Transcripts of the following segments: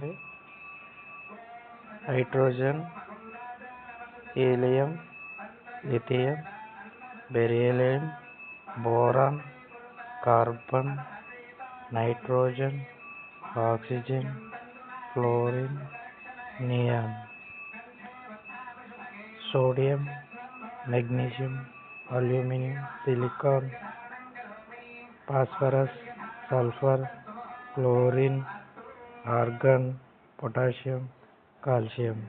Mm-hmm. hydrogen, helium, lithium, beryllium, boron, carbon, nitrogen, oxygen, fluorine, neon, sodium, magnesium, aluminum, silicon, phosphorus, sulfur, chlorine, argon potassium calcium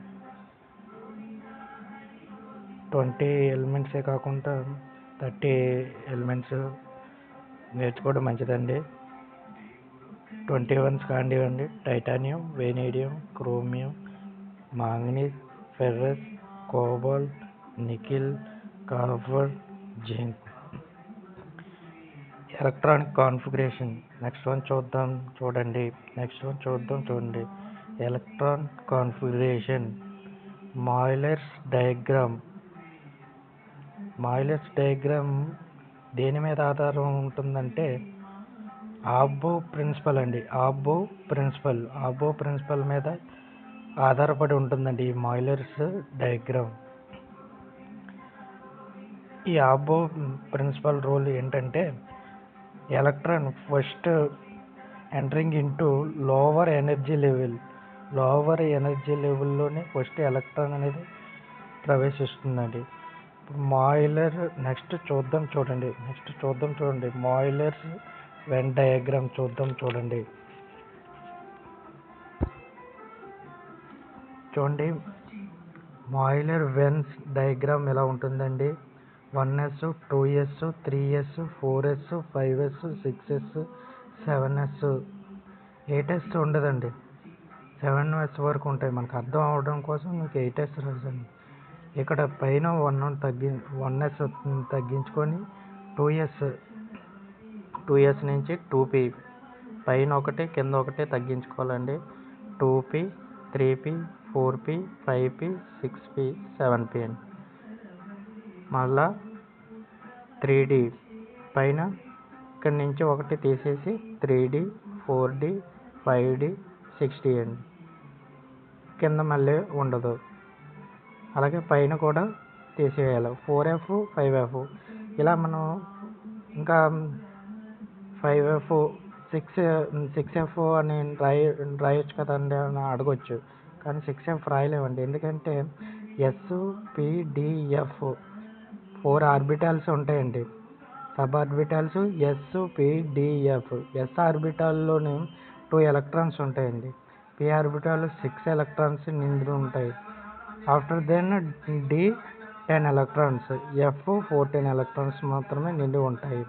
twenty ఎలిమెంట్సే కాకుండా thirty elements నేర్చుకోవడం మంచిదండి. Twenty ones కానివ్వండి titanium vanadium chromium manganese ferrous cobalt nickel copper zinc. Electronic configuration. Next one చూద్దాం చూడండి. Next one చూద్దాం చూడండి. Electron configuration. Moeller's diagram. Moeller's diagram దేని మీద ఆధారం ఉంటుందంటే ఆబ్బో ప్రిన్సిపల్ అండి. ఆబ్బో ప్రిన్సిపల్. ఆబ్బో ప్రిన్సిపల్ మీద ఆధారపడి ఉంటుందండి ఈ మాయిలర్స్ డయాగ్రామ్. ఈ ఆబ్బో ప్రిన్సిపల్ రూల్ ఏంటంటే electron first entering into lower energy level. Lower energy లెవెల్లోనే first electron అనేది ప్రవేశిస్తుందండి. మాయిలర్ నెక్స్ట్ చూద్దాం చూడండి. నెక్స్ట్ చూద్దాం చూడండి. మాయిలర్స్ వెన్ డయాగ్రామ్ చూద్దాం చూడండి. చూడండి. మాయిలర్ వెన్స్ డయాగ్రామ్ ఎలా ఉంటుందండి? One S two S three S four S five S six S seven S. Eight S ఉండదండి. సెవెన్ ఎస్ వరకు ఉంటాయి. మనకు అర్థం అవడం కోసం మీకు ఎయిట్ ఎస్ రాశాను ఇక్కడ పైన వన్ తగ్గి వన్ ఎస్ తగ్గించుకొని టూ ఎస్ టూ ఎస్ నుంచి టూ పీ. పైన ఒకటి కింద ఒకటి తగ్గించుకోవాలండి. Two P three P four P five P six P seven P అండి. మళ్ళా త్రీ డి పైన ఇక్కడి నుంచి ఒకటి తీసేసి three D four D five D six D అండి. కింద మళ్ళీ ఉండదు. అలాగే పైన కూడా తీసేయాలి. Four F five F. ఇలా మనం ఇంకా five F six six F అని రాయ రాయొచ్చు కదండి అని అడగొచ్చు. కానీ సిక్స్ ఎఫ్ రాయలేమండి. ఎందుకంటే S P D F four orbitals ఉంటాయండి. Sub orbitals S P D F S ఆర్బిటాల్లోనే two electrons ఉంటాయండి. పి ఆర్బిటాల్ సిక్స్ ఎలక్ట్రాన్స్ నిండి ఉంటాయి. After then D ten electrons F fourteen electrons మాత్రమే నిండి ఉంటాయి.